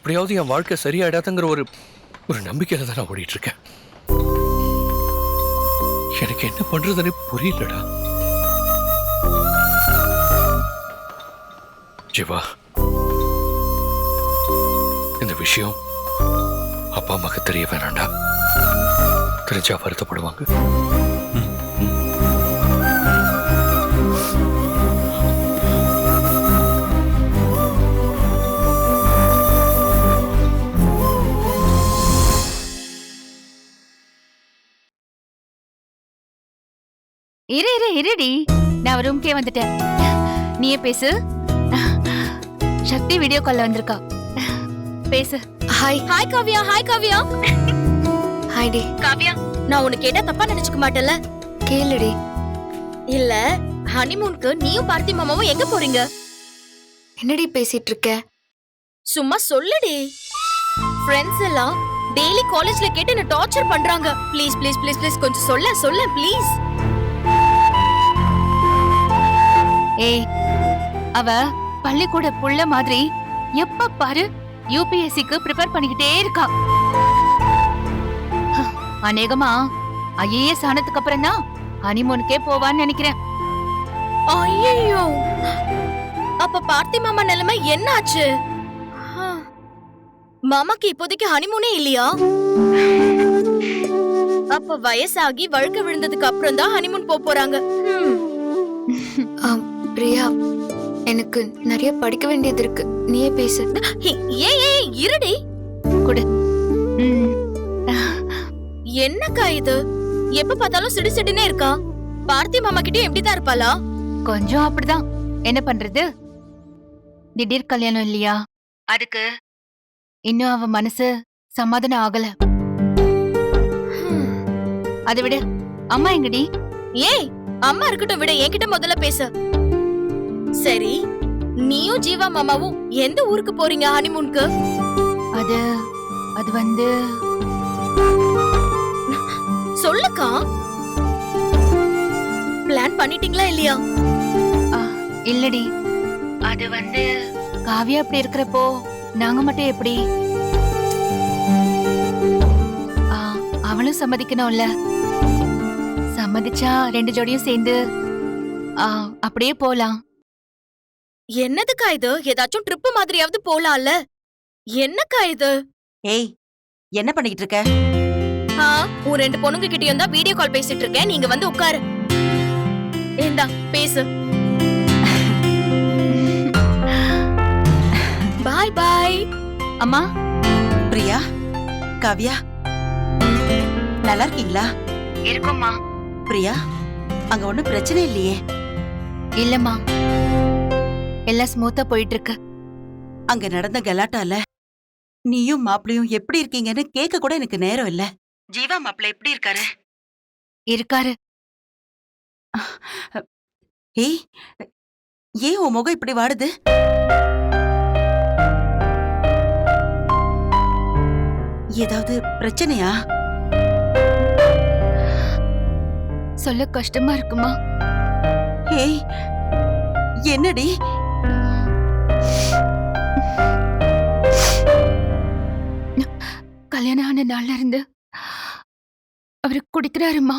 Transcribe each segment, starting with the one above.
எப்படியாவது என் வாழ்க்கை சரியாயிடாதுங்கிற ஒரு ஒரு நம்பிக்கையில தான் நான் ஓடிட்டு இருக்கேன் எனக்கு என்ன பண்றதுன்னு புரியலடா. ஜிவா இந்த விஷயம் அப்பா அம்மாக்கு தெரிய வேணாண்டா தெரிஞ்சா வருத்தப்படுவாங்க. இரு இரு இருடி. நான் ரூம்க்கே வந்துட்டேன். நீயே பேசு. சக்தி வீடியோ கால்ல வந்திருக்கா. பேசு. Hi hi Kavya. Hi Kavya. Hi D. Kavya நான் உனக்கு கேட்டா தப்பா நினைச்சுக்க மாட்டேன்ல? கேளுடி. இல்ல ஹனிமூனுக்கு நீயும் பார்த்தி மாமாவும் எங்க போறீங்க? என்னடி பேசிட்டு இருக்க சும்மா சொல்லுடி. ஃப்ரெண்ட்ஸ் எல்லாம் டெய்லி காலேஜ்ல கேட்டு என்ன டார்ச்சர் பண்றாங்க. ப்ளீஸ் ப்ளீஸ் ப்ளீஸ் ப்ளீஸ் கொஞ்சம் சொல்ல சொல்ல ப்ளீஸ் ஏய் அவ பள்ளிக்கூட புள்ள மாதிரி எப்ப பாரு யூபிஎஸ்சிக்கு ப்ரிப்பேர் பண்ணிக்கிட்டே இருக்கா. அநேகமா ஐஏஎஸ் ஆனதுக்கு அப்புறம் தான் ஹனிமூனுக்கே போவான்னு நினைக்கிறேன். ஐயோ அப்ப பார்த்தி மாமா நிலைமை என்ன ஆச்சு? ஆ. மாமாக்கு இப்போதைக்கு ஹனிமூனே இல்லையா? அப்ப வயசாகி வழுக்க விழுந்ததுக்கு அப்புறம் தான் ஹனிமூன் போக போறாங்க பிரியா எனக்கு நிறைய படிக்க வேண்டியது இருக்கு. நீயே பேசு. ஏய் ஏய் இருடி. ம், என்னக்கா இது? எப்ப பார்த்தாலும் சிடு சிடுனே இருக்கா? பார்த்தி மாமா கிட்டயும் எப்படிதான் இருப்பாளா? கொஞ்சம் அப்படிதான். என்ன பண்றது? திடீர் கல்யாணம் இல்லையா? அதுக்கு. இன்னும் அவ மனசு சமாதானம் ஆகல. அதை விட. அம்மா எங்கடி? ஏய் அம்மா இருக்கட்டும் விட. என்கிட்ட முதல்ல பேச. சரி நீயும் ஜீவா மாமாவும் எந்த ஊருக்கு போறீங்க ஹனிமூனுக்கு? அது அது வந்து சொல்லுக்கா. பிளான் பண்ணிட்டீங்களா இல்லையா? இல்லடி. அது வந்து காவியா அப்படி இருக்கிறப்போ நாங்க மட்டும் எப்படி? அவளும் சம்மதிக்கணும்ல. சம்மதிச்சா ரெண்டு ஜோடியும் சேர்ந்து அப்படியே போலாம். என்னதுக்கா இது? ஏதாச்சும் ட்ரிப் மாதிரியாவது போலாம்ல. என்னக்கா இது? ஏய் என்ன பண்ணிக்கிட்டு இருக்க? ஆ உன் ரெண்டு பொண்ணுங்க கிட்டயும் தான் வீடியோ கால் பேசிட்டு இருக்கேன். நீங்க வந்து உட்காரு. ஏண்டா பேசு. பாய் பாய். அம்மா பிரியா காவ்யா. நல்லா இருக்கீங்களா? இருக்கும்மா. பிரியா அங்க ஒண்ணும் பிரச்சனை இல்லையே. இல்லம்மா. எல்லாம் ஸ்மூத்தா போயிட்டு இருக்கு அங்க நடந்த கலாட்டால நீயும் மாப்பிளையும் எப்படி இருக்கீங்கன்னு கேட்க கூட எனக்கு நேரம் இல்ல. ஜீவா மாப்பிள்ள எப்படி இருக்காரு? இருக்காரு. ஏய் ஏன் உன் முகம் இப்படி வாடுது? ஏதாவது பிரச்சனையா? சொல்ல கஷ்டமா இருக்குமா? ஏய் என்னடி? கல்யாணம் ஆன நாள்ல இருந்து அவரு குடிக்கிறாருமா?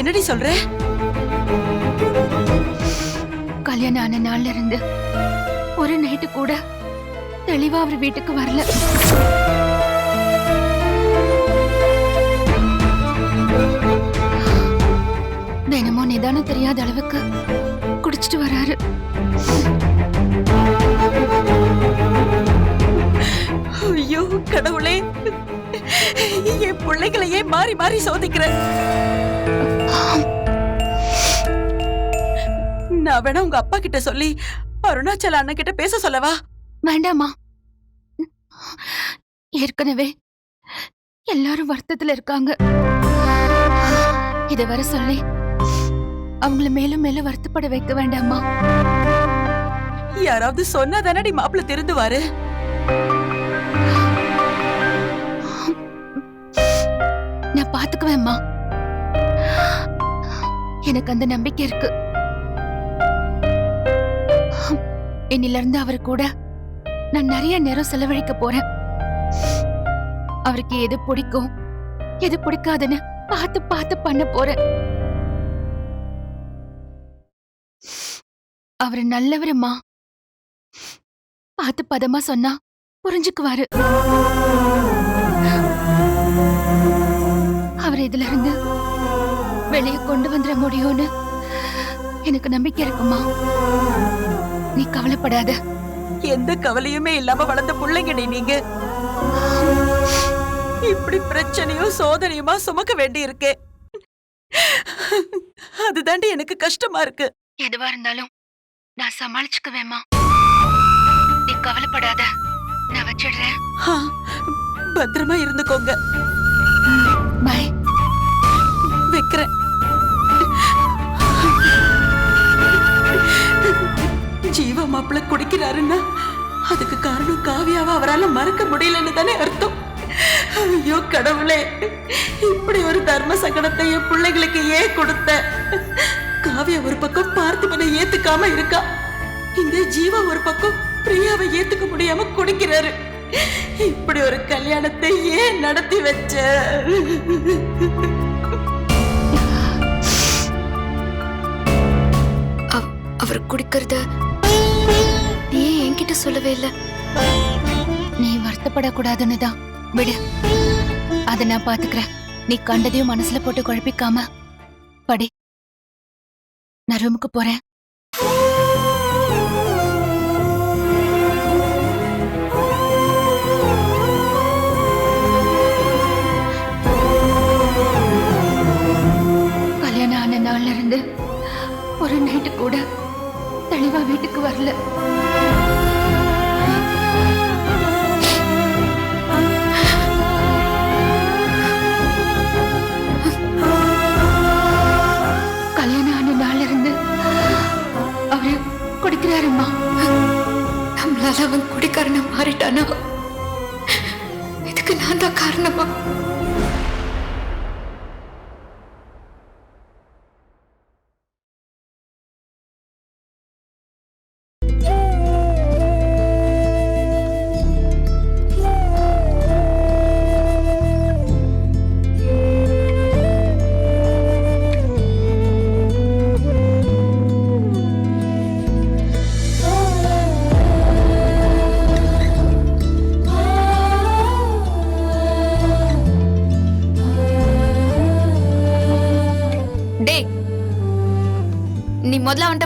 என்னடி சொல்ற? கல்யாணம் ஆன நாள்ல இருந்து ஒரு நைட்டு கூட தெளிவா அவர் வீட்டுக்கு வரல. தினமும் நிதானம் தெரியாத அளவுக்கு குடிச்சிட்டு வராரு. ஐயோ கடவுளே. என் பிள்ளைகளையே மாறி மாறி சோதிக்கிற நான் வேணா உங்க அப்பா கிட்ட சொல்லி அருணாச்சல அண்ணன் கிட்ட பேச சொல்லவா? வேண்டாமா ஏற்கனவே எல்லாரும் வருத்தத்துல இருக்காங்க. இத வர சொல்லி அவங்கள மேலும் மேலும் வருத்தப்பட வைக்க வேண்டாமா யாராவது சொன்னா தானடி மாப்பிள்ள திருந்துவாரு? நான் பாத்துக்குவேம்மா எனக்கு அந்த நம்பிக்கை இருக்கு. இன்னில இருந்து அவர் கூட நான் நிறைய நேரம் செலவழிக்க போறேன். அவருக்கு எது பிடிக்கும் எது பிடிக்காதுன்னு பார்த்து பார்த்து பண்ண போறேன். அவர் நல்லவருமா? பார்த்து பதமா சொன்னா புரிஞ்சுக்குவாரு. அவர் இதுல இருந்து வெளியே கொண்டு வந்துட முடியும்னு எனக்கு நம்பிக்கை இருக்குமா? நீ கவலைப்படாத. எந்த கவலையுமே இல்லாம வளர்ந்த பிள்ளைங்கடி நீங்க. இப்படி பிரச்சனையும் சோதனையுமா சுமக்க வேண்டி இருக்கே அதுதாண்டி எனக்கு கஷ்டமா இருக்கு. எதுவா இருந்தாலும் நான் சமாளிச்சுக்குவேம்மா. நீ கவலைப்படாத நான் வச்சிடுறேன். பத்திரமா இருந்துக்கோங்க. பை. வைக்கிறேன். ஜீவா மாப்பிள்ள குடிக்கிறாருன்னா அதுக்கு காரணம் காவியாவை அவரால மறக்க முடியலன்னு தானே அர்த்தம். ஐயோ கடவுளே இப்படி ஒரு தர்ம சங்கடத்தை என் பிள்ளைகளுக்கு ஏன் கொடுத்த? காவியா ஒரு பக்கம் பார்த்திபனை ஏத்துக்காம இருக்கா? இங்க ஜீவா ஒரு பக்கம் பிரியாவை ஏத்துக்க முடியாம குடிக்கிறாரு. இப்படி ஒரு கல்யாணத்தை ஏன் நடத்தி வச்ச? அவர் குடிக்கிறத நீ என்கிட்ட சொல்லவே இல்ல? நீ வருத்தப்படக்கூடாதுன்னு தான். விடு. அத நான் பாத்துக்கிறேன் நீ கண்டதையும் மனசுல போட்டு குழப்பிக்காம படி. நான் ரூமுக்கு போறேன்.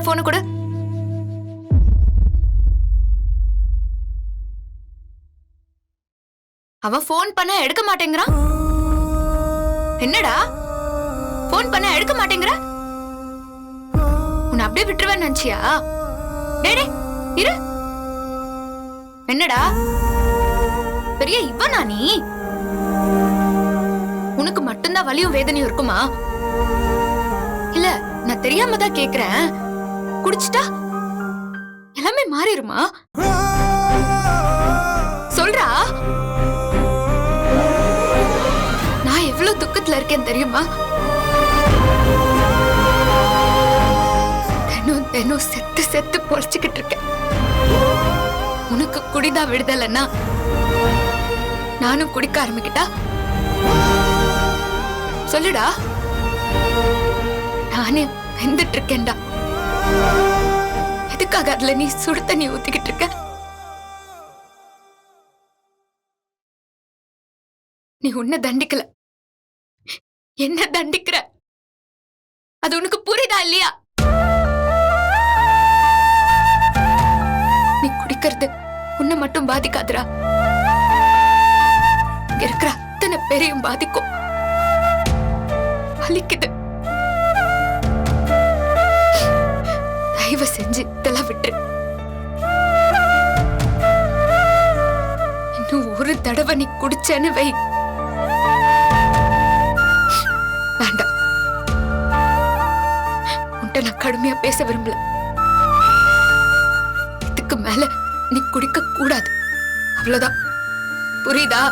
நீ முதல்ல போன கொடு. அவ போன் பண்ண எடுக்க மாட்டேங்கிறான் என்னடா? போன் பண்ண எடுக்க மாட்டேங்கிற? உன்னை அப்படியே விட்டுருவேன்னு நினைச்சியா? டேய் இரு. என்னடா? பெரிய இவனா நீ? உனக்கு மட்டும்தான் வலியும் வேதனையும் இருக்குமா? இல்ல நான் தெரியாம தான் கேக்குறேன். குடிச்சிட்டா? எல்லாமே மாறிடுமா? சொல்றா. நான் எவ்வளவு துக்கத்துல இருக்கேன் தெரியுமா? தினம் தினம் செத்து செத்து பொழைச்சுக்கிட்டு இருக்கேன். உனக்கு குடிதா விடுதலைன்னா நானும் குடிக்க ஆரம்பிக்கிட்டா? சொல்லுடா. நானே வெந்துட்டு இருக்கேன்டா. எதுக்காக அதுல நீ சுடு தண்ணி ஊத்திக்கிட்டு இருக்க? நீ உன்னை தண்டிக்கல. என்ன தண்டிக்கிற? அது உனக்கு புரியுதா இல்லையா? நீ குடிக்கிறது உன்னை மட்டும் பாதிக்காதுடா. இருக்கிற அத்தனை பேரையும் பாதிக்கும். வலிக்குது தயவு செஞ்சு இதெல்லாம் விட்டுரு இன்னும் ஒரு தடவை நீ குடிச்சேன்னு வை. வேண்டாம் உன்ட்ட நான் கடுமையா பேச விரும்பல. இதுக்கு மேல நீ குடிக்க கூடாது. அவ்வளவுதான். புரியுதா?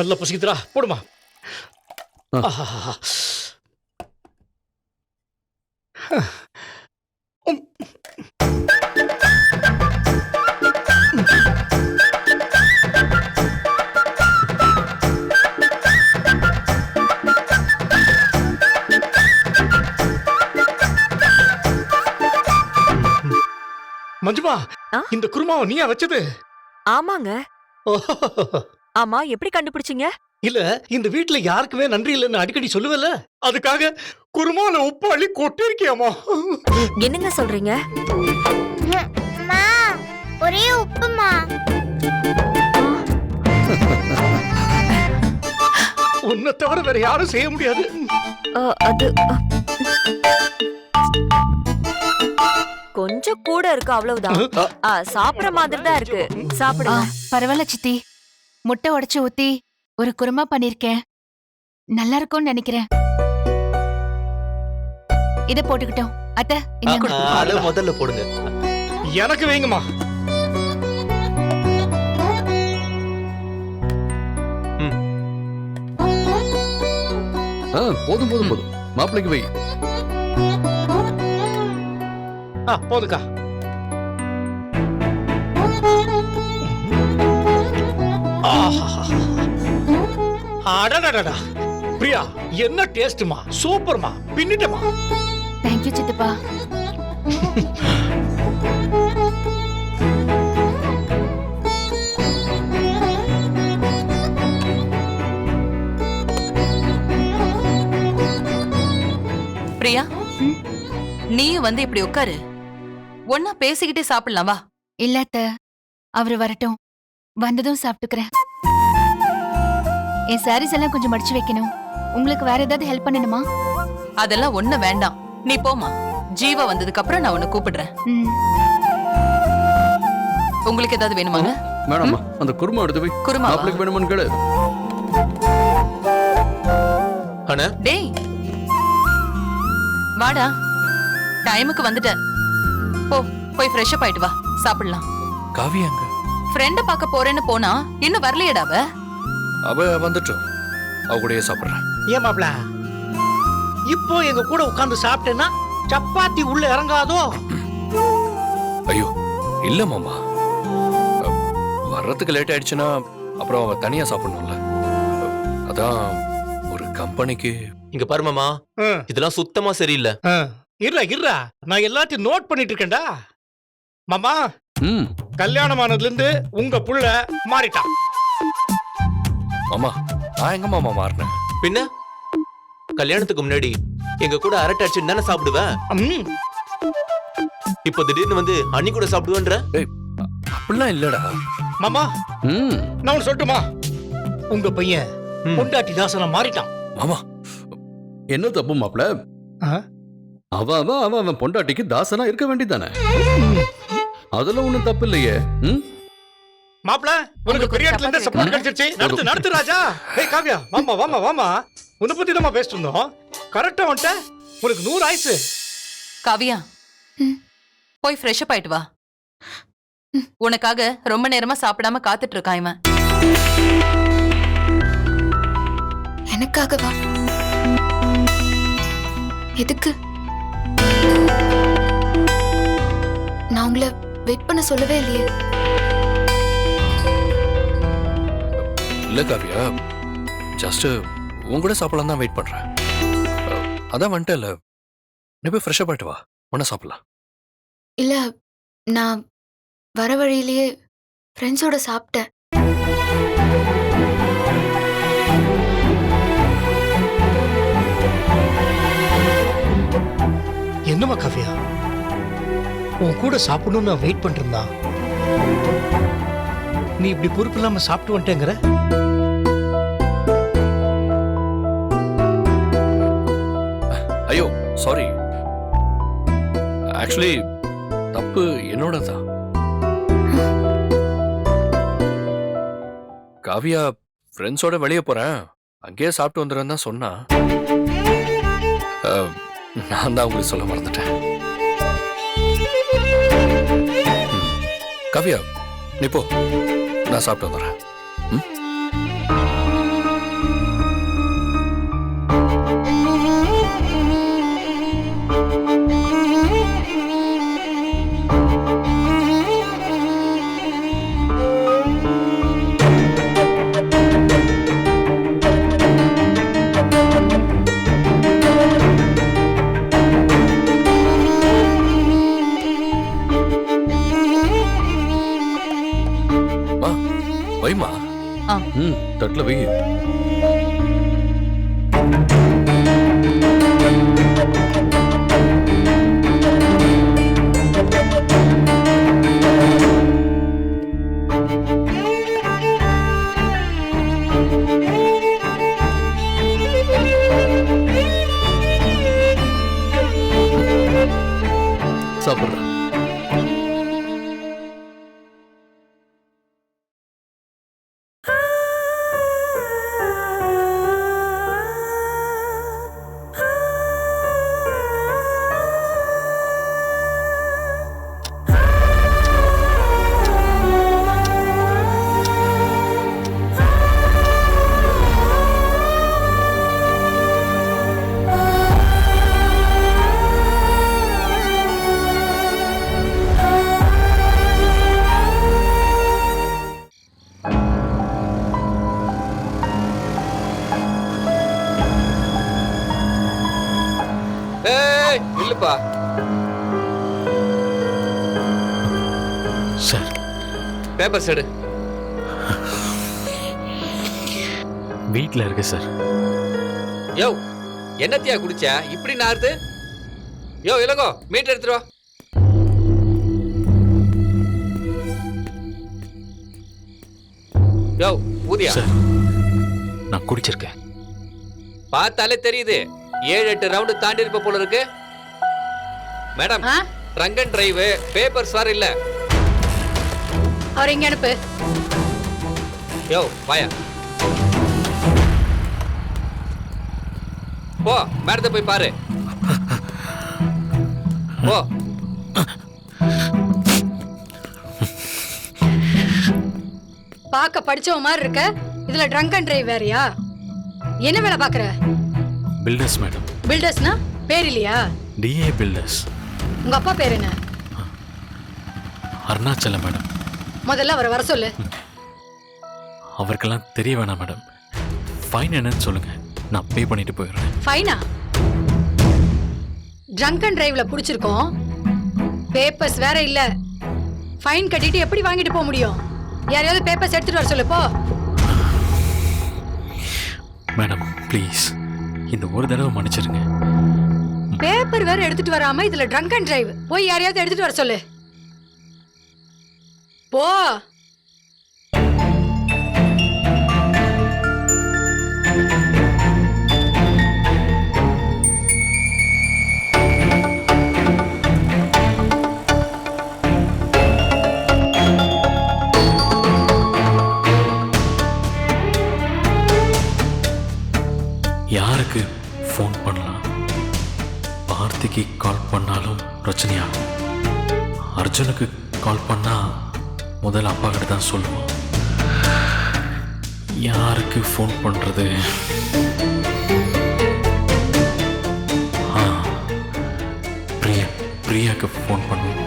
நல்ல பசிக்குதுடா போடுமா. மஞ்சுமா? இந்த குருமாவை நீயா வச்சது ஆமாங்க. ஆமா எப்படி கண்டுபிடிச்சீங்க? இல்ல இந்த வீட்ல யாருக்குமே நன்றி இல்லைன்னு அடிக்கடி சொல்லுவல அதுக்காக குருமால உப்பு அள்ளி கொட்டிருக்கியாமா? என்னங்க சொல்றீங்க? ஒரே உப்புமா. உன்னை தவிர வேற யாரும் செய்ய முடியாது. அ, அது அ. கொஞ்சம் கூட இருக்கு அவ்வளவுதான். ஆ, சாப்பிடுற மாதிரி தான் இருக்கு. சாப்பிடுங்க. பரவாயில்ல சித்தி. முட்டை உடைச்சு ஊத்தி ஒரு குருமா பண்ணிருக்கேன். நல்லா இருக்கும்னு நினைக்கிறேன். இத போட்டுக்கிட்டோம். அத்த இந்தாங்க. அதை முதல்ல போடுங்க. எனக்கு வைங்கம்மா ஆ போதும் போதும் போதும். மாப்பிளைக்கு வை. ஆ போதுக்கா. அடடடடா. பிரியா என்ன டேஸ்ட்மா சூப்பர்மா. பின்னிட்டமா? தேங்க்யூ சித்தப்பா. பிரியா? நீயும் வந்து இப்படி உட்காரு. ஒன்னா பேசிக்கிட்டே சாப்பிடலாம் வா. இல்ல அத்த. அவரு வரட்டும். வந்ததும் சாப்பிட்டுக்கிறேன். என் சாரீஸ் எல்லாம் கொஞ்சம் மடிச்சு வைக்கணும். உங்களுக்கு வேற ஏதாவது ஹெல்ப் பண்ணணுமா? அதெல்லாம் ஒண்ணு வேண்டாம். நீ போமா ஜீவா வந்ததுக்கு அப்புறம் நான் உன்னை கூப்பிடுறேன். ம். உங்களுக்கு ஏதாவது வேணுமாங்க? வேணாம்மா. அந்த குருமா எடுத்து வை குருமா மாப்பிளைக்கு வேணுமான்னு கேளு. அண்ணா? டேய். வாடா. டைமுக்கு வந்துட்ட போ போய் ஃப்ரெஷ் அப் ஆயிட்டு வா. சாப்பிடலாம். காவியாங்க ஃப்ரெண்ட பார்க்க போறேன்னு போனா இன்னும் வரலையேடா அவ? அவ வந்துட்டோம் அவ கூடயே சாப்பிடுறேன். ஏன் மாப்ள இப்போ எங்க கூட உட்கார்ந்து சாப்பிட்டேன்னா சப்பாத்தி உள்ள இறங்காதோ? ஐயோ இல்ல மாமா. வர்றதுக்கு லேட் ஆயிடுச்சுன்னா அப்புறம் அவ தனியா சாப்பிடணும்ல. அதான் ஒரு கம்பெனிக்கு இங்க பாரு மாமா ம், இதெல்லாம் சுத்தமா சரியில்லை. இருடா இருடா. நான் எல்லாத்தையும் நோட் பண்ணிட்டு இருக்கேன்டா. மாமா ம். கல்யாணம் ஆனதுல இருந்து உங்க புள்ள மாறிட்டான். மாமா நான் எங்க மாமா மாறினேன். பின்ன? கல்யாணத்துக்கு முன்னாடி எங்க கூட அரட்டை அடிச்சு தானே சாப்பிடுவேன் ம், இப்போ திடீர்னு வந்து அண்ணி கூட சாப்பிடுவேன்ற? அப்படிலாம் இல்லடா. மாமா ம். நான் ஒண்ணு சொல்லட்டுமா? உங்க பையன். பொண்டாட்டி தாசனா மாறிட்டான். மாமா என்ன தப்பு மாப்ள ஆ? அவ அவ அவ அவன் பொண்டாட்டிக்கு தாசனா இருக்க வேண்டியதானே அதுல ஒண்ணும் தப்பு இல்லையே. ம்? மாப்ள உனக்கு உங்களுக்கு பெரிய இடத்துல இருந்து சப்போர்ட் கிடைச்சிருச்சு. நடத்து நடத்து ராஜா. ஏய் காவ்யா வாமா வாமா வாமா உன்னை பத்தி தான் பேசிட்டு இருந்தோம் கரெக்டா வந்துட்ட. உனக்கு நூறு ஆயுசு. காவியா. போய் ஃப்ரெஷ் அப் ஆயிட்டு வா. உனக்காக ரொம்ப நேரமா சாப்பிடாம காத்துட்டு இருக்கான் இவன். எனக்காகவா? எதுக்கு? நான் உங்களை வெயிட் பண்ண சொல்லவே இல்லையே. இல்ல காவியா. ஜஸ்ட் உன் கூட சாப்பிடலாம் தான் வெயிட் பண்றேன். அ, அதான் வந்துட்டல நீ போய் ஃப்ரெஷ்ஷப் ஆயிட்டு வா. ஒன்னா சாப்பிடலாம். இல்ல நான் வர வழியிலேயே ஃப்ரெண்ட்ஸோட சாப்பிட்டேன். என்னம்மா காவ்யா? உன் கூட சாப்பிடணும்னு நான் வெயிட் பண்ணிருந்தா நீ இப்படி பொறுப்பு இல்லாம சாப்பிட்டு வந்துட்டேங்கிற? ஆக்சுவலி தப்பு என்னோட தான் காவியா ஃப்ரெண்ட்ஸோட வெளியே போறேன். அங்கேயே சாப்பிட்டு வந்துடுறேன்னு தான் சொன்னா. நான் தான் உங்களுக்கு சொல்ல மறந்துட்டேன். காவியா நீ போ. நான் சாப்பிட்டு வந்துடுறேன். பேப்பர்ஸ் எடு. வீட்டில் இருக்கு சார் யோ என்னத்தியா குடிச்ச? இப்படி நாருது யோ இளங்கோ மீட்டர் எடுத்துட்டு வா. யோ ஊதியா? சார் நான் குடிச்சிருக்கேன். பார்த்தாலே தெரியுது. ஏழு எட்டு ரவுண்டு தாண்டி இருப்ப போல இருக்கு. Madam? Trunk and drive papers வர இல்ல. அவர் இங்க அனுப்பு. யோ வாயா. போ மேடத்தை போய் பாரு. போ. பார்க்க படிச்சவ மாதிரி இருக்க. இதுல ட்ரங்க் அண்ட் டிரைவ் வேறயா? என்ன வேலை பாக்குற பில்டர்ஸ் மேடம் பில்டர்ஸ்னா பேர் இல்லையா? டிஏ பில்டர்ஸ் உங்க அப்பா பேர் என்ன? அருணாச்சலம் மேடம் முதல்ல அவரை வர சொல்லு. அவருக்கெல்லாம் தெரிய வேணாம் மேடம். ஃபைன் என்னன்னு சொல்லுங்க. நான் பே பண்ணிட்டு போயிடுறேன். ஃபைனா ட்ரங்க் அண்ட் டிரைவ்ல புடிச்சிருக்கோம். பேப்பர்ஸ் வேற இல்ல. ஃபைன் கட்டிட்டு எப்படி வாங்கிட்டு போக முடியும்? யாரையாவது பேப்பர்ஸ் எடுத்துட்டு வர சொல்லு போ. மேடம் ப்ளீஸ் இந்த ஒரு தடவை மன்னிச்சிருங்க பேப்பர் வேற எடுத்துட்டு வராம இதுல ட்ரங்க் அண்ட் டிரைவ் போய் யாரையாவது எடுத்துட்டு வர சொல்லு. போ. யாருக்கு ஃபோன் பண்ணலாம்? பார்த்திக்கு கால் பண்ணாலும் பிரச்சனையாகும். அர்ஜுனுக்கு கால் பண்ணால் முதல்ல அப்பா கிட்ட தான் சொல்லுவோம் யாருக்கு ஃபோன் பண்ணுறது ஆ பிரியா பிரியாவுக்கு ஃபோன் பண்ணுவோம்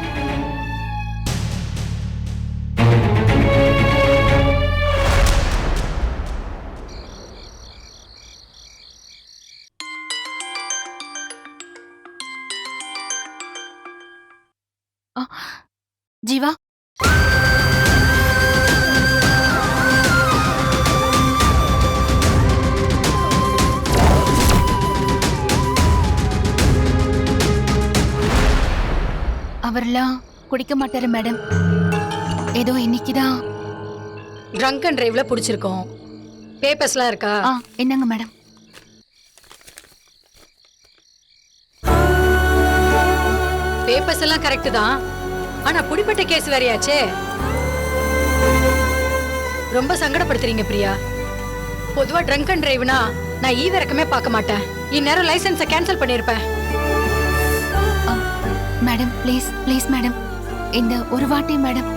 அவர்லாம் குடிக்க மாட்டாரு மேடம். ஏதோ இன்னைக்குதான். ட்ரங்க் அண்ட் டிரைவ்ல புடிச்சிருக்கோம். பேப்பர்ஸ்லாம் இருக்கா? ஆ என்னங்க மேடம்? பேப்பர்ஸ் எல்லாம் கரெக்ட் தான். ஆனா புடிப்பட்ட கேஸ் வேறையாச்சே. ரொம்ப சங்கடப்படுத்துறீங்க பிரியா. பொதுவா ட்ரங்க் அண்ட் டிரைவ்னா நான் ஈ இறக்கமே பார்க்க மாட்டேன். இந்நேரம் லைசன்ஸை கேன்சல் பண்ணியிருப்பேன் மேடம் ப்ளீஸ் ப்ளீஸ் மேடம் இந்த ஒரு வாட்டி மேடம்